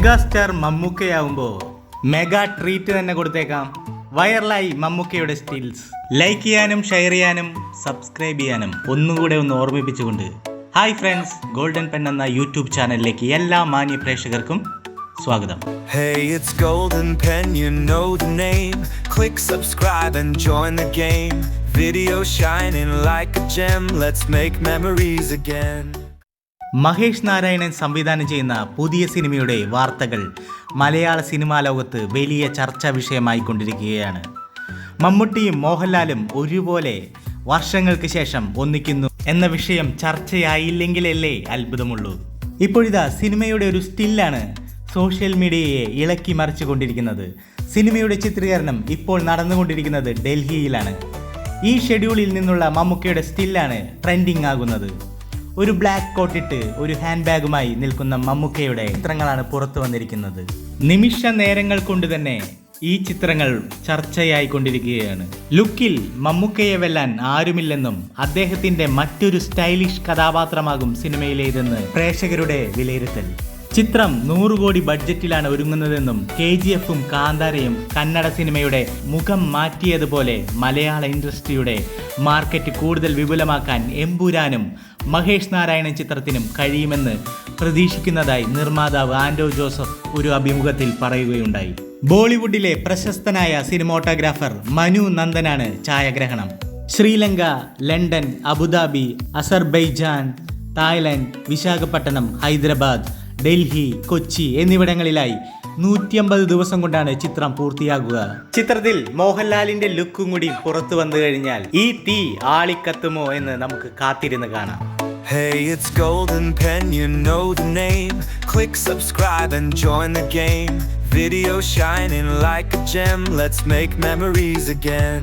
Megastar മമ്മൂക്കയാവുമ്പോൾ mega treat തന്നെ കൊടുത്തേക്കാം വൈറലായി മമ്മൂക്കയുടെ സ്റ്റിൽസ് ലൈക്ക് ചെയ്യാനും ഷെയർ ചെയ്യാനും സബ്സ്ക്രൈബ് ചെയ്യാനും ഒന്നുകൂടെ ഒന്ന് ഓർമ്മിപ്പിച്ചുകൊണ്ട് ഹായ് ഫ്രണ്ട്സ് ഗോൾഡൻ പെൻ എന്ന യൂട്യൂബ് ചാനലിലേക്ക് എല്ലാ മാന്യ പ്രേക്ഷകർക്കും സ്വാഗതം Hey, it's Golden Pen, you know the name. Click subscribe and join the game. Video shining like a gem, let's make memories again. Mahesh Narayanan സംവിധാനം ചെയ്യുന്ന പുതിയ സിനിമയുടെ വാർത്തകൾ മലയാള സിനിമാ ലോകത്ത് വലിയ ചർച്ചാ വിഷയമായി കൊണ്ടിരിക്കുകയാണ്. മമ്മൂട്ടിയും മോഹൻലാലും ഒരുപോലെ വർഷങ്ങൾക്ക് ശേഷം ഒന്നിക്കുന്നു എന്ന വിഷയം ചർച്ചയായില്ലെങ്കിലല്ലേ അത്ഭുതമുള്ളൂ. ഇപ്പോഴിതാ സിനിമയുടെ ഒരു സ്റ്റില്ലാണ് സോഷ്യൽ മീഡിയയെ ഇളക്കി മറിച്ചു കൊണ്ടിരിക്കുന്നത് സിനിമയുടെ ചിത്രീകരണം ഇപ്പോൾ നടന്നുകൊണ്ടിരിക്കുന്നത് ഡൽഹിയിലാണ്. ഈ ഷെഡ്യൂളിൽ നിന്നുള്ള മമ്മൂക്കയുടെ സ്റ്റില്ലാണ് ട്രെൻഡിങ് ആകുന്നത്. ഒരു ബ്ലാക്ക് കോട്ടിട്ട് ഒരു ഹാൻഡ് ബാഗുമായി നിൽക്കുന്ന മമ്മൂക്കയുടെ ചിത്രങ്ങളാണ് പുറത്തു വന്നിരിക്കുന്നത്. നിമിഷ നേരങ്ങൾ കൊണ്ട് തന്നെ ഈ ചിത്രങ്ങൾ ചർച്ചയായി കൊണ്ടിരിക്കുകയാണ്. ലുക്കിൽ മമ്മൂക്കയെ വെല്ലാൻ ആരുമില്ലെന്നും അദ്ദേഹത്തിന്റെ മറ്റൊരു സ്റ്റൈലിഷ് കഥാപാത്രമാകും സിനിമയിലേതെന്ന് പ്രേക്ഷകരുടെ വിലയിരുത്തൽ. ചിത്രം നൂറ് കോടി ബഡ്ജറ്റിലാണ് ഒരുങ്ങുന്നതെന്നും കെ ജി എഫും കാന്താരയും കന്നഡ സിനിമയുടെ മുഖം മാറ്റിയതുപോലെ മലയാള ഇൻഡസ്ട്രിയുടെ മാർക്കറ്റ് കൂടുതൽ വിപുലമാക്കാൻ എമ്പുരാനും മഹേഷ് നാരായണൻ ചിത്രത്തിനും കഴിയുമെന്ന് പ്രതീക്ഷിക്കുന്നതായി നിർമ്മാതാവ് ആൻഡോ ജോസഫ് ഒരു അഭിമുഖത്തിൽ പറയുകയുണ്ടായി. ബോളിവുഡിലെ പ്രശസ്തനായ സിനിമോട്ടോഗ്രാഫർ മനു നന്ദനാണ് ഛായാഗ്രഹണം. Sri Lanka London Abu Dhabi Azerbaijan Thailand Visakhapatnam Hyderabad Delhi Kochi എന്നിവിടങ്ങളിലായി നൂറ്റിയമ്പത് ദിവസം കൊണ്ടാണ് ചിത്രം പൂർത്തിയാകുക ചിത്രത്തിൽ മോഹൻലാലിന്റെ ലുക്കും കൂടി പുറത്തു വന്നു കഴിഞ്ഞാൽ ഈ തീ ആളിക്കത്തുമോ എന്ന് നമുക്ക് കാത്തിരുന്ന് കാണാം Hey, it's Golden Pen, you know the name. Click subscribe and join the game. Video shining like a gem, let's make memories again.